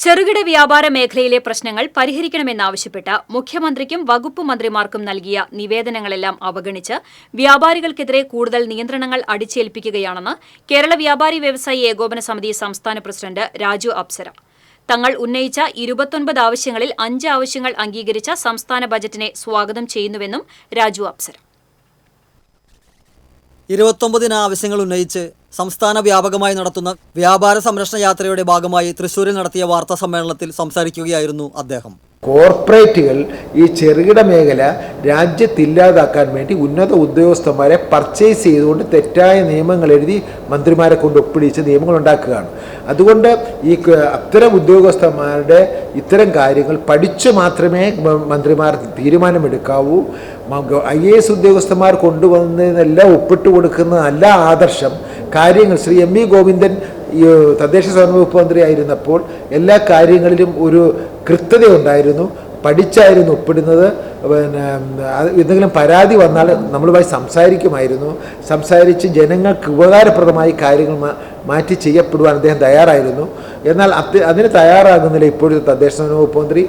ചെറുകിട വ്യാപാര മേഖലയിലെ പ്രശ്നങ്ങൾ പരിഹരിക്കണമെന്നാവശ്യപ്പെട്ട് മുഖ്യമന്ത്രിക്കും വകുപ്പ് മന്ത്രിമാർക്കും നൽകിയ നിവേദനങ്ങളെല്ലാം അവഗണിച്ച് വ്യാപാരികൾക്കെതിരെ കൂടുതൽ നിയന്ത്രണങ്ങൾ അടിച്ചേൽപ്പിക്കുകയാണെന്ന് കേരള വ്യാപാരി വ്യവസായി ഏകോപന സമിതി സംസ്ഥാന പ്രസിഡന്റ് രാജു അപ്സര. തങ്ങൾ ഉന്നയിച്ച ഇരുപത്തൊൻപത് ആവശ്യങ്ങളിൽ അഞ്ച് ആവശ്യങ്ങൾ അംഗീകരിച്ച സംസ്ഥാന ബജറ്റിനെ സ്വാഗതം ചെയ്യുന്നുവെന്നും രാജു അപ്സര. ഇരുപത്തൊമ്പതിന് ആവശ്യങ്ങൾ ഉന്നയിച്ച് സംസ്ഥാന വ്യാപകമായി നടത്തുന്ന വ്യാപാര സംരക്ഷണ യാത്രയുടെ ഭാഗമായി തൃശൂരിൽ നടത്തിയ വാർത്താ സമ്മേളനത്തിൽ സംസാരിക്കുകയായിരുന്നു അദ്ദേഹം. കോർപ്പറേറ്റുകൾ ഈ ചെറുകിട മേഖല രാജ്യത്തില്ലാതാക്കാൻ വേണ്ടി ഉന്നത ഉദ്യോഗസ്ഥന്മാരെ പർച്ചേസ് ചെയ്തുകൊണ്ട് തെറ്റായ നിയമങ്ങൾ എഴുതി മന്ത്രിമാരെ കൊണ്ട് ഒപ്പിടിച്ച് നിയമങ്ങൾ ഉണ്ടാക്കുകയാണ്. അതുകൊണ്ട് ഈ അത്തരം ഉദ്യോഗസ്ഥന്മാരുടെ ഇത്തരം കാര്യങ്ങൾ പഠിച്ചു മാത്രമേ മന്ത്രിമാർ തീരുമാനമെടുക്കാവൂ. ഐ എ എസ് ഉദ്യോഗസ്ഥന്മാർ കൊണ്ടുവന്നതിനെല്ലാം ഒപ്പിട്ട് കൊടുക്കുന്ന നല്ല ആദർശം കാര്യങ്ങൾ. ശ്രീ എം വി ഗോവിന്ദൻ തദ്ദേശ സ്വയം വകുപ്പ് മന്ത്രി ആയിരുന്നപ്പോൾ എല്ലാ കാര്യങ്ങളിലും ഒരു കൃത്യത ഉണ്ടായിരുന്നു പഠിച്ചായിരുന്നു ഒപ്പിടുന്നത്. പിന്നെ എന്തെങ്കിലും പരാതി വന്നാൽ നമ്മളുമായി സംസാരിക്കുമായിരുന്നു. സംസാരിച്ച് ജനങ്ങൾക്ക് ഉപകാരപ്രദമായി കാര്യങ്ങൾ മാറ്റി ചെയ്യപ്പെടുവാൻ അദ്ദേഹം തയ്യാറായിരുന്നു. എന്നാൽ അത് അതിന് തയ്യാറാകുന്നില്ല ഇപ്പോഴത്തെ തദ്ദേശ വകുപ്പ് മന്ത്രി.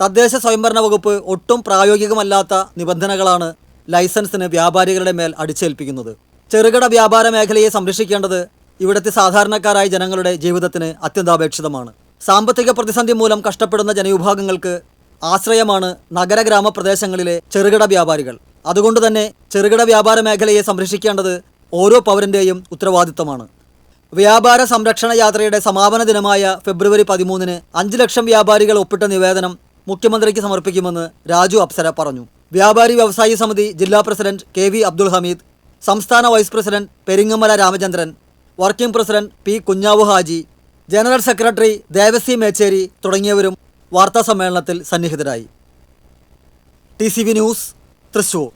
തദ്ദേശ സ്വയംഭരണ വകുപ്പ് ഒട്ടും പ്രായോഗികമല്ലാത്ത നിബന്ധനകളാണ് ലൈസൻസിന് വ്യാപാരികളുടെ മേൽ അടിച്ചേൽപ്പിക്കുന്നത്. ചെറുകിട വ്യാപാര മേഖലയെ സംരക്ഷിക്കേണ്ടത് ഇവിടുത്തെ സാധാരണക്കാരായ ജനങ്ങളുടെ ജീവിതത്തിന് അത്യന്താപേക്ഷിതമാണ്. സാമ്പത്തിക പ്രതിസന്ധി മൂലം കഷ്ടപ്പെടുന്ന ജനവിഭാഗങ്ങൾക്ക് ആശ്രയമാണ് നഗര ഗ്രാമപ്രദേശങ്ങളിലെ ചെറുകിട വ്യാപാരികൾ. അതുകൊണ്ട് തന്നെ ചെറുകിട വ്യാപാര മേഖലയെ സംരക്ഷിക്കേണ്ടത് ഓരോ പൗരന്റെയും ഉത്തരവാദിത്തമാണ് വ്യാപാര സംരക്ഷണ യാത്രയുടെ സമാപന ദിനമായ ഫെബ്രുവരി പതിമൂന്നിന് അഞ്ച് ലക്ഷം വ്യാപാരികൾ ഒപ്പിട്ട നിവേദനം മുഖ്യമന്ത്രിക്ക് സമർപ്പിക്കുമെന്ന് രാജു അപ്സര പറഞ്ഞു. വ്യാപാരി വ്യവസായി സമിതി ജില്ലാ president K V Abdul Hameed സംസ്ഥാന vice president Peringamala Ramachandran working president P Kunjavu Haji general secretary Devasi Mecheri തുടങ്ങിയവരും വാർത്താസമ്മേളനത്തിൽ സന്നിഹിതരായി. T news Thrissur.